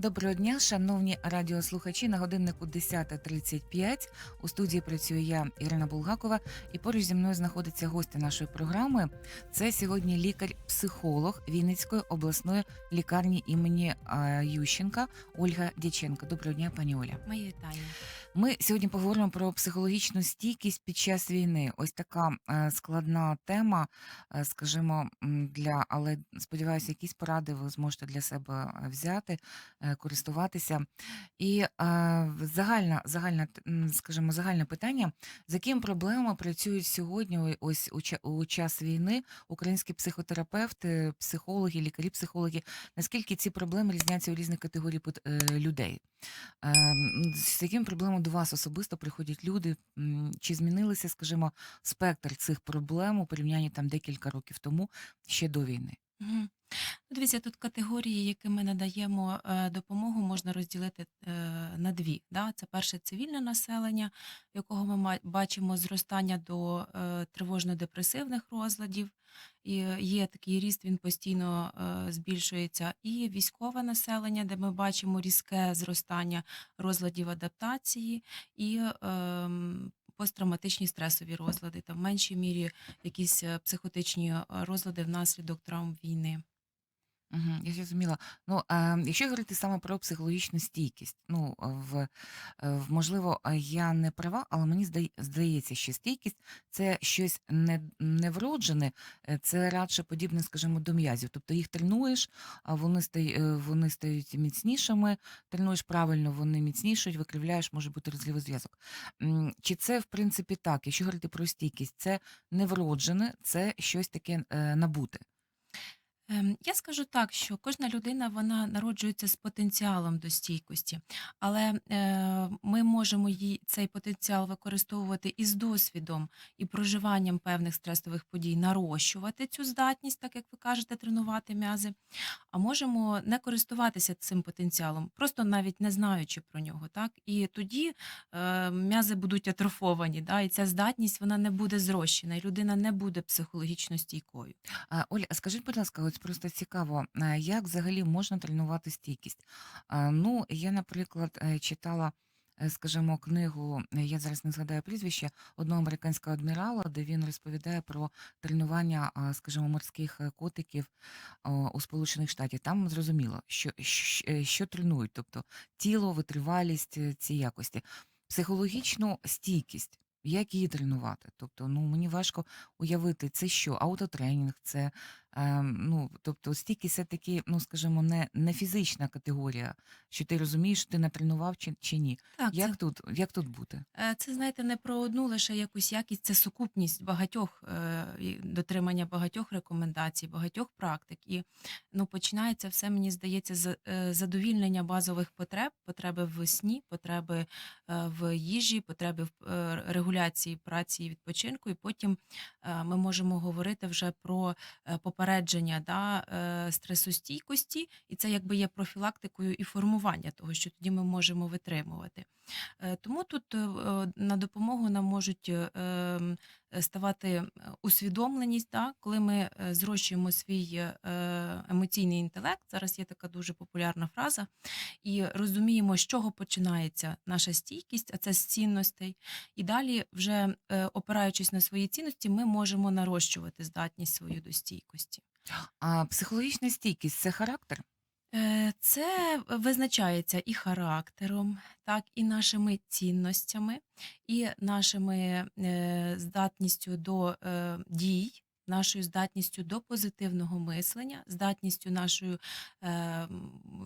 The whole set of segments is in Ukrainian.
Доброго дня, шановні радіослухачі. На годиннику 10.35 у студії працюю я, Ірина Булгакова, і поруч зі мною знаходиться гостя нашої програми. Це сьогодні лікар-психолог Вінницької обласної лікарні імені Ющенка Ольга Дяченко. Доброго дня, пані Оля. Мої вітання. Ми сьогодні поговоримо про психологічну стійкість під час війни. Ось така е, складна тема, е, скажімо, для але сподіваюся, якісь поради ви зможете для себе взяти, е, користуватися. І е, загальна, загальна, скажімо, загальне питання: з якими проблемами працюють сьогодні, ось у, ча- у час війни, українські психотерапевти, психологи, лікарі-психологи. Наскільки ці проблеми різняться у різних категорій е, людей? Ем, З якими проблемами до вас особисто приходять люди? Чи змінилися, скажімо, спектр цих проблем у порівнянні там декілька років тому ще до війни? Мгм. Ну, Дивіться, тут категорії, яким ми надаємо е, допомогу, можна розділити е, на дві. Да? Це перше цивільне населення, якого ми бачимо зростання до е, тривожно-депресивних розладів. І є такий ріст, він постійно збільшується. І військове населення, де ми бачимо різке зростання розладів адаптації і посттравматичні стресові розлади, та в меншій мірі якісь психотичні розлади внаслідок травм війни. Угу, я зрозуміла. Ну, а, якщо говорити саме про психологічну стійкість, ну, в, е, в можливо, я не права, але мені здає- здається, що стійкість це щось не, не вроджене, е, це радше подібне, скажімо, до м'язів. Тобто їх тренуєш, а вони, стають, вони стають міцнішими, тренуєш правильно, вони міцнішують, викривляєш, може бути розливий зв'язок. Чи це, в принципі, так? Якщо говорити про стійкість, це не вроджене, це щось таке е, набуте. Ем, Я скажу так, що кожна людина вона народжується з потенціалом до стійкості, але е, ми можемо їй цей потенціал використовувати і з досвідом, і проживанням певних стресових подій, нарощувати цю здатність, так як ви кажете, тренувати м'язи. А можемо не користуватися цим потенціалом, просто навіть не знаючи про нього. Так і тоді е, м'язи будуть атрофовані, да, і ця здатність вона не буде зрощена, і людина не буде психологічно стійкою. Оля, скажіть, будь ласка, ось просто цікаво, як взагалі можна тренувати стійкість? Ну, я, наприклад, е, читала, е, скажімо, книгу, е, я зараз не згадаю прізвище, одного американського адмірала, де він розповідає про тренування, скажімо, морських котиків у Сполучених Штатах. Там зрозуміло, що, що, що тренують, тобто тіло, витривалість, ці якості, психологічну стійкість. Як її тренувати? Тобто, ну мені важко уявити, це що? Аутотренінг, це ну, тобто стійкість це таки, ну скажімо, не, не фізична категорія, що ти розумієш, ти натренував чи, чи ні. Так, це Як тут, як тут бути? Е, Це, знаєте, не про одну лише якусь якість, це сукупність багатьох е, дотримання багатьох рекомендацій, багатьох практик. І ну, починається все, мені здається, з е, задовільнення базових потреб, потреби в сні, потреби в їжі, потреби в регуляції праці і відпочинку. І потім ми можемо говорити вже про е, попередження да, е, стресостійкості, і це якби є профілактикою і формування того, що тоді ми можемо витримувати. Е, Тому тут е, на допомогу нам можуть ем, ставати е, усвідомленість, да, коли ми е, зрощуємо свій е, емоційний інтелект. Зараз є така дуже популярна фраза, і розуміємо, з чого починається наша стійкість, а це з цінностей. І далі, вже е, опираючись на свої цінності, ми можемо нарощувати здатність свою до стійкості. А психологічна стійкість це характер? Е, Це визначається і характером, так, і нашими цінностями, і нашими е, здатністю до е, дій, нашою здатністю до позитивного мислення, здатністю нашою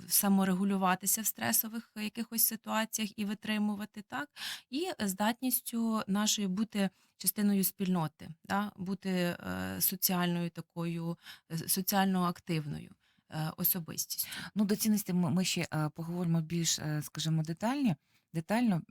саморегулюватися в стресових якихось ситуаціях і витримувати, так, і здатністю нашою бути частиною спільноти, да, бути соціальною такою, соціально активною е, особистістю. Ну, до цінності ми, ми ще е, поговоримо більш, е, скажімо, детальні, детально,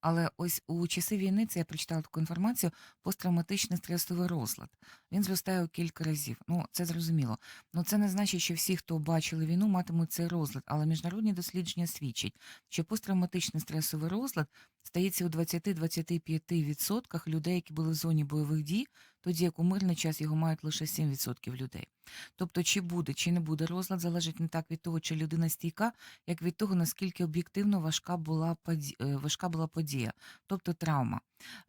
але ось у часи війни, це я прочитала таку інформацію, посттравматичний стресовий розлад. Він зростає у кілька разів. Ну, це зрозуміло. Ну, це не значить, що всі, хто бачили війну, матимуть цей розлад. Але міжнародні дослідження свідчать, що посттравматичний стресовий розлад стається у 20-25% людей, які були в зоні бойових дій, тоді як у мирний час його мають лише 7% людей. Тобто, чи буде, чи не буде розлад, залежить не так від того, чи людина стійка, як від того, наскільки об'єктивно важка була поді... е, важка була подія, тобто травма.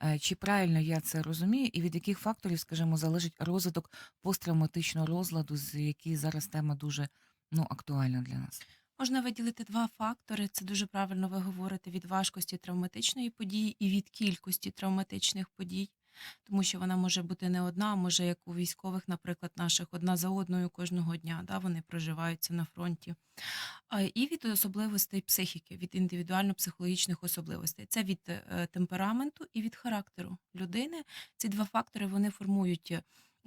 Е, Чи правильно я це розумію, і від яких факторів, скажімо, залежить розвиток посттравматичного розладу, з який зараз тема дуже ну, актуальна для нас? Можна виділити два фактори. Це дуже правильно ви говорите від важкості травматичної події і від кількості травматичних подій, тому що вона може бути не одна, а може як у військових, наприклад, наших одна за одною кожного дня. Да, вони проживаються на фронті. І від особливостей психіки, від індивідуально-психологічних особливостей. Це від е, темпераменту і від характеру людини. Ці два фактори вони формують.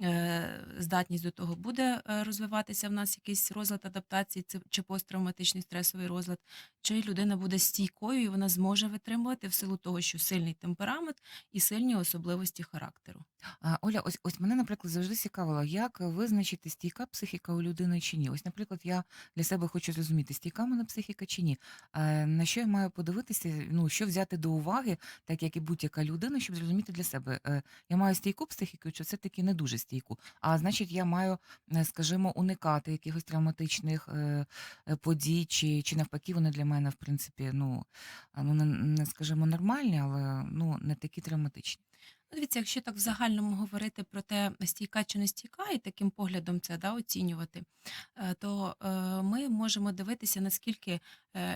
Е, Здатність до того буде е, розвиватися в нас якийсь розлад адаптації чи посттравматичний стресовий розлад, чи людина буде стійкою і вона зможе витримувати в силу того, що сильний темперамент і сильні особливості характеру. А, Оля, ось ось мене, наприклад, завжди цікавило, як визначити стійка психіка у людини чи ні. Ось, наприклад, я для себе хочу зрозуміти, стійка мене психіка чи ні. Е, на що я маю подивитися, ну що взяти до уваги, так як і будь-яка людина, щоб зрозуміти для себе, я маю стійку психіку, чи це таки не дуже стійку. А значить, я маю, е, скажімо, уникати якихось травматичних е, е, подій, чи, чи навпаки, вони для мене, в принципі, ну, ну не, скажімо, нормальні, але ну не такі травматичні. Ну, Дивіться, якщо так в загальному говорити про те, стійка чи не стійка, і таким поглядом це да, оцінювати, то ми можемо дивитися, наскільки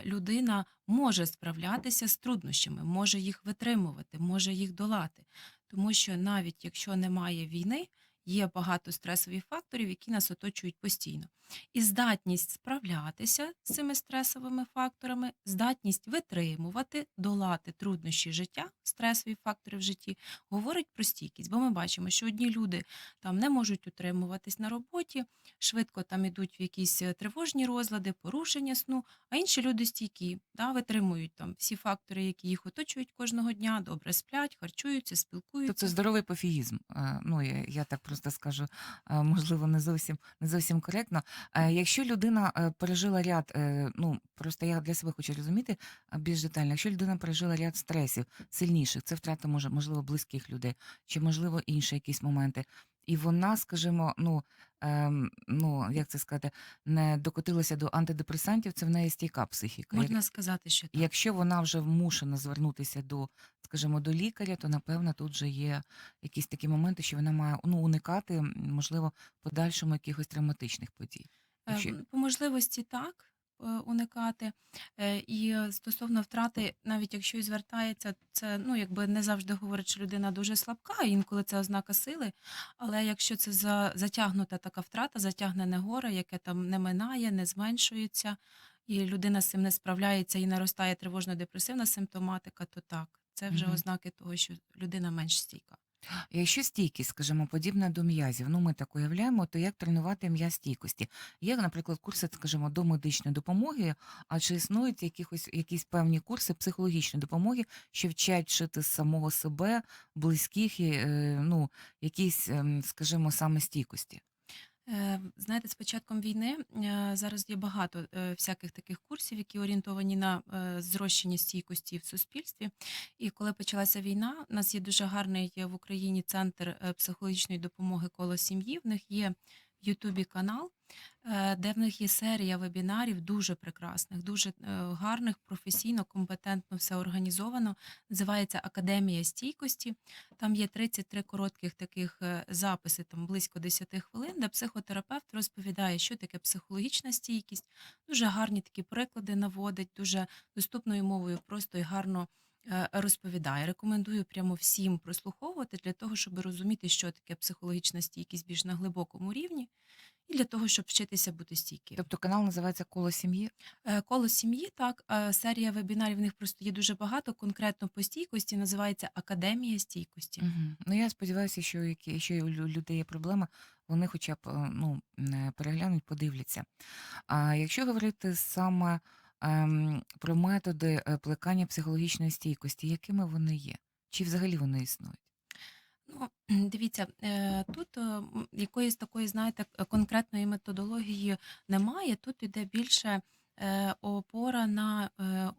людина може справлятися з труднощами, може їх витримувати, може їх долати. Тому що навіть якщо немає війни, є багато стресових факторів, які нас оточують постійно. І здатність справлятися з цими стресовими факторами, здатність витримувати, долати труднощі життя, стресові фактори в житті, говорить про стійкість. Бо ми бачимо, що одні люди там не можуть утримуватись на роботі, швидко там ідуть в якісь е, тривожні розлади, порушення сну, а інші люди стійкі, да, витримують там всі фактори, які їх оточують кожного дня, добре сплять, харчуються, спілкуються. Тобто здоровий пофігізм. Е, Ну, я, я так просто скажу, е, можливо, не зовсім не зовсім коректно. Е, Якщо людина е, пережила ряд, е, ну просто я для себе хочу розуміти більш детально, якщо людина пережила ряд стресів сильніших, це втрата може, можливо, близьких людей, чи можливо інші якісь моменти. І вона, скажімо, ну, ем, ну як це сказати, не докотилася до антидепресантів, це в неї стійка психіка. Як- Можна сказати, що так. Якщо вона вже вмушена звернутися до, скажімо, до лікаря, то напевно тут вже є якісь такі моменти, що вона має ну, уникати, можливо, подальшому якихось травматичних подій. Е, По можливості так уникати. Е, І е, стосовно втрати, навіть якщо і звертається, це ну якби не завжди говорить, що людина дуже слабка, інколи це ознака сили. Але якщо це за, затягнута така втрата, затягнене горе, яке там не минає, не зменшується, і людина з цим не справляється і наростає тривожно-депресивна симптоматика, то так, це вже Мгм. ознаки того, що людина менш стійка. Якщо стійкість, скажімо, подібна до м'язів, ну ми так уявляємо, то як тренувати м'яз? Є, наприклад, курси, скажімо, до медичної допомоги, а чи існують якихось якісь певні курси психологічної допомоги, що вчать вчити самого себе, близьких, і, е, ну, якісь, ем, скажімо, саме стійкості? Е, Знаєте, з початком війни е, зараз є багато е, всяких таких курсів, які орієнтовані на зрощення стійкості в суспільстві. І коли почалася війна, у нас є дуже гарний в Україні центр психологічної допомоги коло сім'ї. В них є в Ютубі канал, де в них є серія вебінарів дуже прекрасних, дуже е, гарних, професійно, компетентно все організовано. Називається Академія стійкості. Там є 33 коротких таких е, записи, там близько 10 хвилин, де психотерапевт розповідає, що таке психологічна стійкість. Дуже гарні такі приклади наводить, дуже доступною мовою, просто і гарно е, розповідає. Рекомендую прямо всім прослуховувати для того, щоб розуміти, що таке психологічна стійкість більш на глибокому рівні, і для того, щоб вчитися бути стійким. Тобто канал називається Коло сім'ї. Е, Коло сім'ї, так, е, серія вебінарів в них просто є дуже багато. Конкретно по стійкості називається Академія стійкості. Мгм. Ну, я сподіваюся, що які, якщо у людей є проблема, вони хоча б е, ну, переглянуть, подивляться. А якщо говорити саме ем, про методи, плекання психологічної стійкості. Якими вони є? Чи взагалі вони існують? Ну, дивіться, е, тут, е, якоїсь такої, знаєте, конкретної методології немає. Тут іде більше, е, опора на,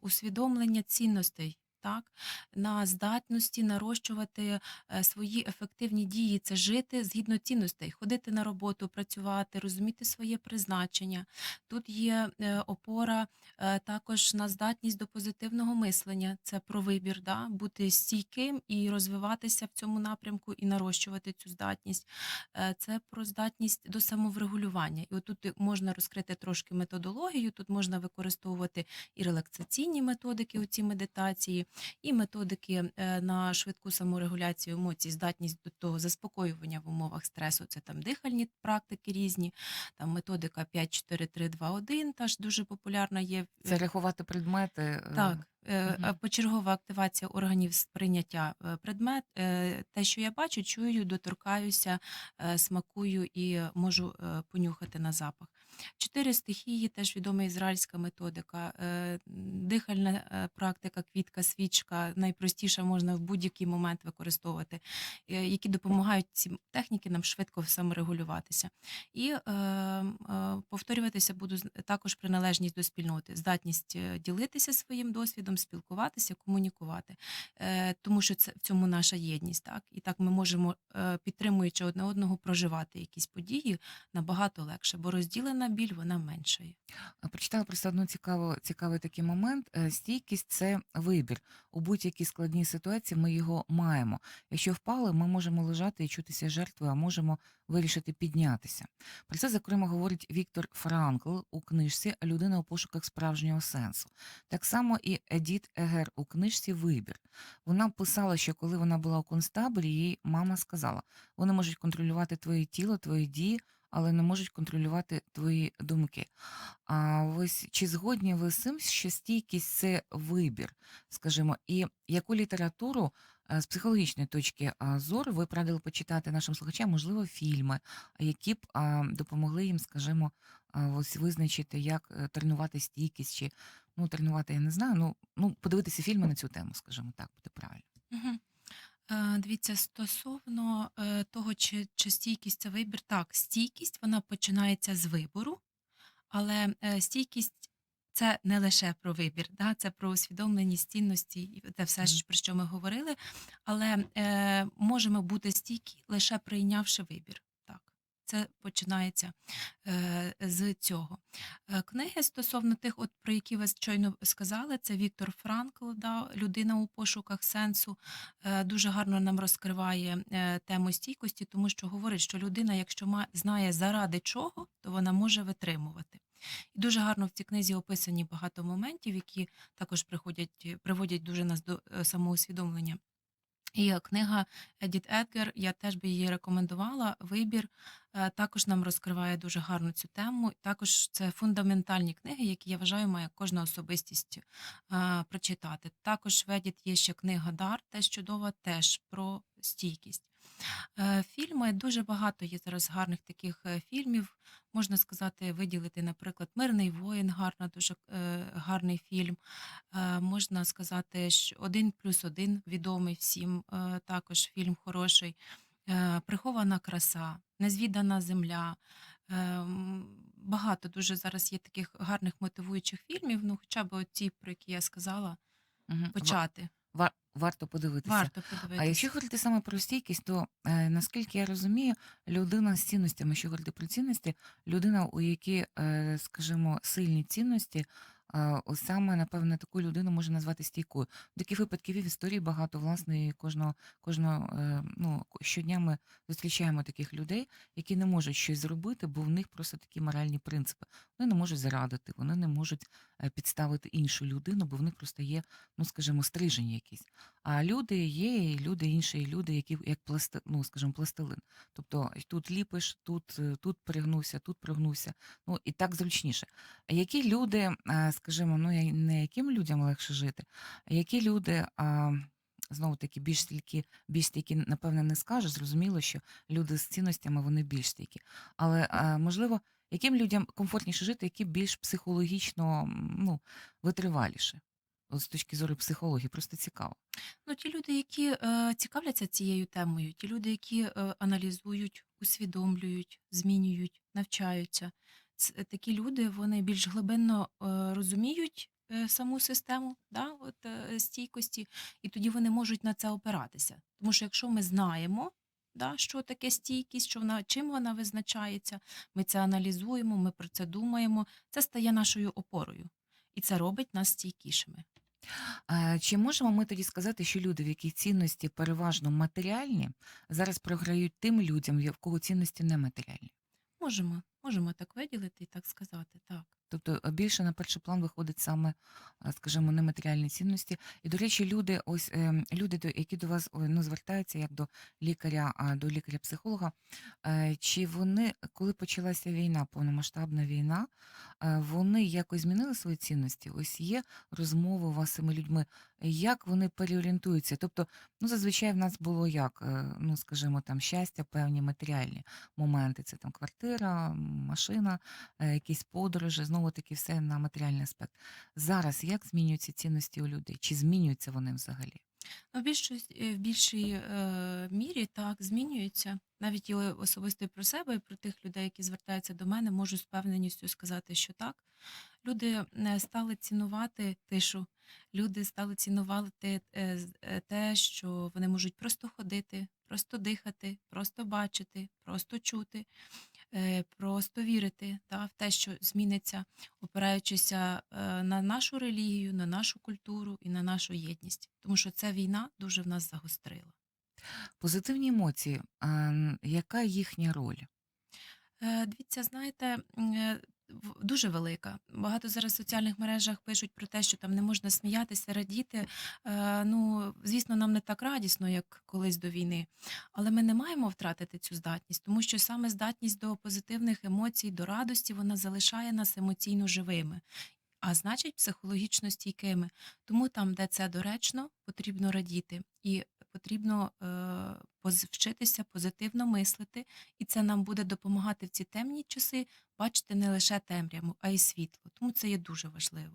усвідомлення цінностей, так, на здатності нарощувати, е, свої ефективні дії. Це жити згідно цінностей, ходити на роботу, працювати, розуміти своє призначення. Тут є, е, опора, е, також на здатність до позитивного мислення. Це про вибір, да, бути стійким і розвиватися в цьому напрямку, і нарощувати цю здатність. Це про здатність до самоврегулювання. І отут можна розкрити трошки методологію, тут можна використовувати і релаксаційні методики, оці медитації, і методики, е, на швидку саморегуляцію емоцій, здатність до того заспокоювання в умовах стресу. Це там дихальні практики різні, там методика 5-4-3-2-1 теж дуже популярна є. Це рахувати предмети. е, Так, е, а почергова активація органів сприйняття е, предмет. Е, Те, що я бачу, чую, доторкаюся, е, смакую і можу е, понюхати на запах. Чотири стихії, теж відома ізраїльська методика. Е, Дихальна е, практика, квітка, свічка, найпростіша можна в будь-який момент використовувати, е, які допомагають ці техніки нам швидко саморегулюватися. І повторюватися буду також приналежність до спільноти, здатність ділитися своїм досвідом, спілкуватися, комунікувати, тому що це в цьому наша єдність. Так і так ми можемо, підтримуючи одне одного, проживати якісь події набагато легше, бо розділена біль вона меншає. А, Прочитала просто одну цікаву, цікавий такий момент. Е, Стійкість це вибір. У будь-якій складній ситуації ми його маємо. Якщо впали, ми можемо лежати і чутися жертвою, а можемо вирішити піднятися. Про це, зокрема, говорить Віктор Франкл у книжці Людина у пошуках справжнього сенсу. Так само і Едіт Егер у книжці Вибір. Вона писала, що коли вона була у концтаборі, їй мама сказала: вони можуть контролювати твоє тіло, твої дії, але не можуть контролювати твої думки. А ось чи згодні ви з цим, що стійкість це вибір, скажімо, і яку літературу е, з психологічної точки зору ви б радили почитати нашим слухачам, можливо, фільми, які б допомогли їм, скажімо, ось визначити, як е, тренувати стійкість, чи ну тренувати, я не знаю. Ну ну подивитися фільми на цю тему, скажімо так, буде правильно. Мгм. Е, Дивіться, стосовно е, того, чи, чи стійкість це вибір, так, стійкість вона починається з вибору, але е, стійкість це не лише про вибір, да? це про усвідомленість цінності, і те все, про що ми говорили. Але е, можемо бути стійкі, лише прийнявши вибір. Це починається е, з цього. Е, Книги стосовно тих, от про які ви щойно сказали, це Віктор Франкл, да, людина у пошуках сенсу. Е, Дуже гарно нам розкриває тему стійкості, тому що говорить, що людина, якщо знає заради чого, то вона може витримувати. І дуже гарно в цій книзі описані багато моментів, які також приходять, приводять дуже нас до самоусвідомлення. І книга Едіт Едгер, я теж би її рекомендувала. Вибір е, також нам розкриває дуже гарно цю тему. Також це фундаментальні книги, які я вважаю, має кожна особистість е, прочитати. Також в Едіт є ще книга Дар, теж чудова, теж про стійкість. Е, Фільми дуже багато є зараз гарних таких фільмів. Можна сказати, виділити, наприклад, Мирний воїн, гарна, дуже е, гарний фільм. Е, Можна сказати, що один плюс один відомий всім, е, також фільм хороший. Е, Прихована краса, Незвідана земля. Е, Багато дуже зараз є таких гарних мотивуючих фільмів. Ну, хоча б ті, про які я сказала, Мгм. Ва- почати. ва- Варто подивитися. Варто А якщо говорити саме про стійкість, то е, наскільки я розумію, людина з цінностями, якщо говорити про цінності, людина, у якій, е, скажімо, сильні цінності, саме, напевне, таку людину можна назвати стійкою. Таких випадків і в історії багато, власне, і кожного, кожного е, ну, щодня ми зустрічаємо таких людей, які не можуть щось зробити, бо в них просто такі моральні принципи. Вони не можуть зарадити, вони не можуть е, підставити іншу людину, бо в них просто є, ну, скажімо, стрижені якісь. А люди є, і люди інші, і люди, які як пласти, ну, скажімо, пластилин. Тобто тут ліпиш, тут, е, тут пригнувся, тут пригнувся. Ну і так зручніше. Які люди, скажімо, ну не яким людям легше жити, які люди. Знову таки, більш стійкі, більш стійкі, напевне, не скажу. Зрозуміло, що люди з цінностями вони більш стійкі. Але можливо, Яким людям комфортніше жити, які більш психологічно, ну, витриваліші? З точки зору психології, просто цікаво. Ну, ті люди, які, е, цікавляться цією темою, ті люди, які, е, аналізують, усвідомлюють, змінюють, навчаються. Ц е, такі люди, вони більш глибинно, е, розуміють, е, саму систему, да, от, е, стійкості, і тоді вони можуть на це опиратися. Тому що якщо ми знаємо, да, що таке стійкість, що вона чим вона визначається, ми це аналізуємо, ми про це думаємо, це стає нашою опорою, і це робить нас стійкішими. Е, Чи можемо ми тоді сказати, що люди, в яких цінності переважно матеріальні, зараз програють тим людям, в кого цінності нематеріальні? Можемо, можемо так виділити і так сказати, так. Тобто е, більше на перший план виходить саме, е, скажімо, нематеріальні цінності. І, до речі, люди, ось е, люди, які до вас ну, звертаються як до лікаря, а до лікаря-психолога, е, чи вони, коли почалася війна, повномасштабна війна, вони якось змінили свої цінності? Ось є розмова у вас з цими людьми, як вони переорієнтуються? Тобто, ну, зазвичай в нас було як, е, ну, скажімо, там щастя, певні матеріальні моменти, це там квартира, машина, е, якісь подорожі, знову таки все на матеріальний аспект. Зараз як змінюються цінності у людей? Чи змінюються вони взагалі? Ну, в більшось в більшій, е, мірі так змінюється. Навіть і особисто і про себе, і про тих людей, які звертаються до мене, можу з впевненістю сказати, що так. Люди, е, стали цінувати тишу, люди стали цінувати, е, е, те, що вони можуть просто ходити, просто дихати, просто бачити, просто чути, е, просто вірити, та, в те, що зміниться, опираючися, на нашу релігію, на нашу культуру і на нашу єдність. Тому що ця війна дуже в нас загострила. Позитивні емоції, ем, яка їхня роль? Дивіться, знаєте, дуже велика. Багато зараз в соціальних мережах пишуть про те, що там не можна сміятися, радіти. Е, ну, звісно, нам не так радісно, як колись до війни, але ми не маємо втратити цю здатність, тому що саме здатність до позитивних емоцій, до радості, вона залишає нас емоційно живими. А значить, психологічно стійкими. Тому там, де це доречно, потрібно радіти і потрібно е, поз- вчитися позитивно мислити, і це нам буде допомагати в ці темні часи бачити не лише темряву, а й світло. Тому це є дуже важливо.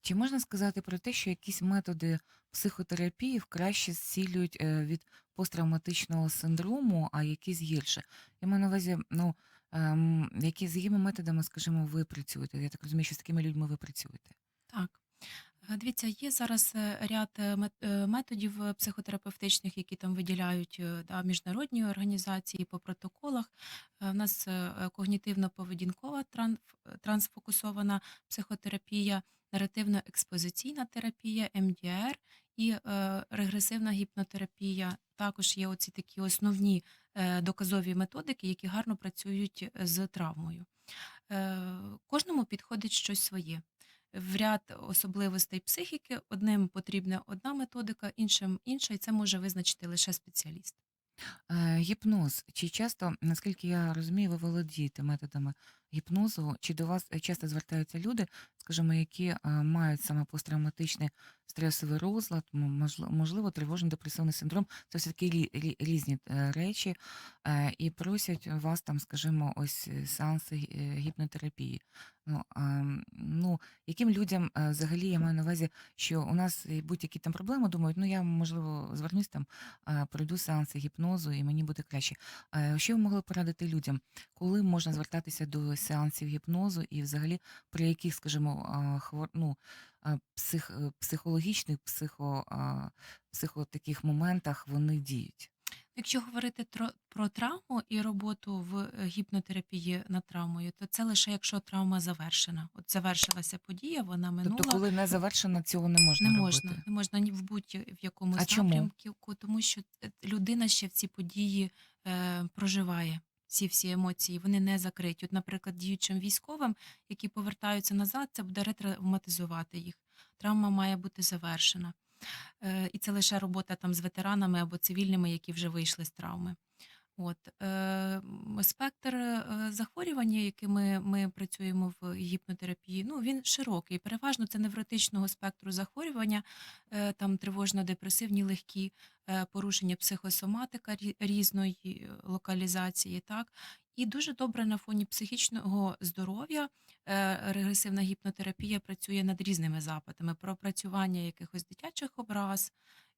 Чи можна сказати про те, що якісь методи психотерапії краще зцілюють е, від посттравматичного синдрому, а якісь гірше? Я маю на увазі, ну, ем, які, з якими методами, скажімо, ви працюєте? Я так розумію, що з такими людьми ви працюєте. Так. Е, Дивіться, є зараз е, ряд е, мет- методів психотерапевтичних, які там виділяють да, міжнародні організації по протоколах. У нас когнітивно-поведінкова трансфокусована психотерапія, наративно-експозиційна терапія, МДР і е, регресивна гіпнотерапія. Також є оці такі основні е, доказові методики, які гарно працюють з травмою. Е, Кожному підходить щось своє в ряд особливостей психіки. Одним потрібна одна методика, іншим інша, і це може визначити лише спеціаліст. Е, Гіпноз. Чи часто, наскільки я розумію, ви володієте методами гіпнозу? Чи до вас часто звертаються люди, скажімо, які е, мають саме посттравматичний стресовий розлад, можливо, тривожно-депресивний синдром? Це все-таки рі- рі- різні е, речі, е, і просять вас там, скажімо, ось сеанси гіпнотерапії. Ну, ну, яким людям взагалі я маю на увазі, що у нас будь-які там проблеми, думають, ну я можливо звернусь там пройду сеанси гіпнозу і мені буде краще. Що ви могли порадити людям, коли можна звертатися до сеансів гіпнозу і взагалі при яких, скажімо, хвор... ну, псих... е, психологічних, психо... психо таких моментах вони діють? Якщо говорити про травму і роботу в е, гіпнотерапії над травмою, то це лише якщо травма завершена. От завершилася подія, вона минула. Тобто, коли не завершено, цього не можна Не робити. можна, не можна ні в будь-в якомусь напрямку, тому що е, людина ще в ці події е, проживає. Ці всі емоції вони не закриті. От, наприклад, діючим військовим, які повертаються назад, це буде ретравматизувати їх. Травма має бути завершена. Е, і це лише робота там з ветеранами або цивільними, які вже вийшли з травми. От е, спектр е, захворювання, якими ми працюємо в гіпнотерапії, ну він широкий. Переважно це невротичного спектру захворювання, е, там тривожно-депресивні легкі е, порушення психосоматика різної е, локалізації, так І дуже добре на фоні психічного здоров'я е, регресивна гіпнотерапія працює над різними запитами: про опрацювання якихось дитячих образ,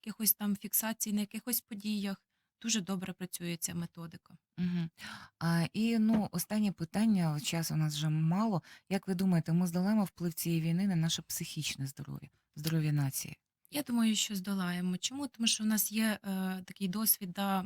якихось там фіксацій на якихось подіях. Дуже добре працює ця методика. Мгм. А, і ну, останнє питання, часу у нас вже мало. Як ви думаєте, ми здолаємо вплив цієї війни на наше психічне здоров'я, здоров'я нації? Я думаю, що здолаємо. Чому? Тому що у нас є е, такий досвід, да, е,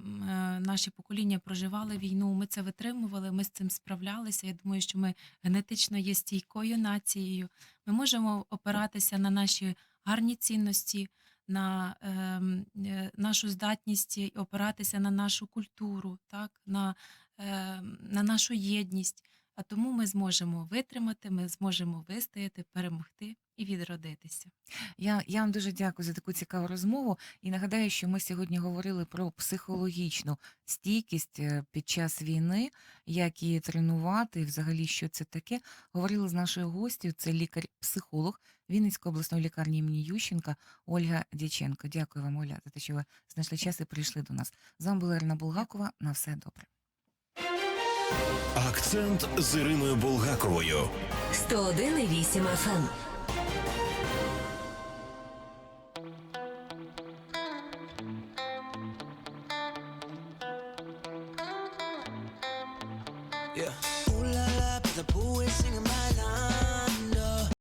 наші покоління проживали війну, ми це витримували, ми з цим справлялися. Я думаю, що ми генетично є стійкою нацією. Ми можемо опиратися на наші гарні цінності, на ем, е, нашу здатність опиратися на нашу культуру, так, на, е, на нашу єдність. А тому ми зможемо витримати, ми зможемо вистояти, перемогти і відродитися. Я, я вам дуже дякую за таку цікаву розмову. І нагадаю, що ми сьогодні говорили про психологічну стійкість е, під час війни, як її тренувати, і взагалі, що це таке. Говорили з нашою гостю, це лікар-психолог Вінницької обласної лікарні імені Ющенка Ольга Дяченко. Дякую вам, Оля, за те, що ви знайшли час і прийшли до нас. З вами була Ірина Булгакова. На все добре. Акцент з Іриною Булгаковою. 101,8 FM.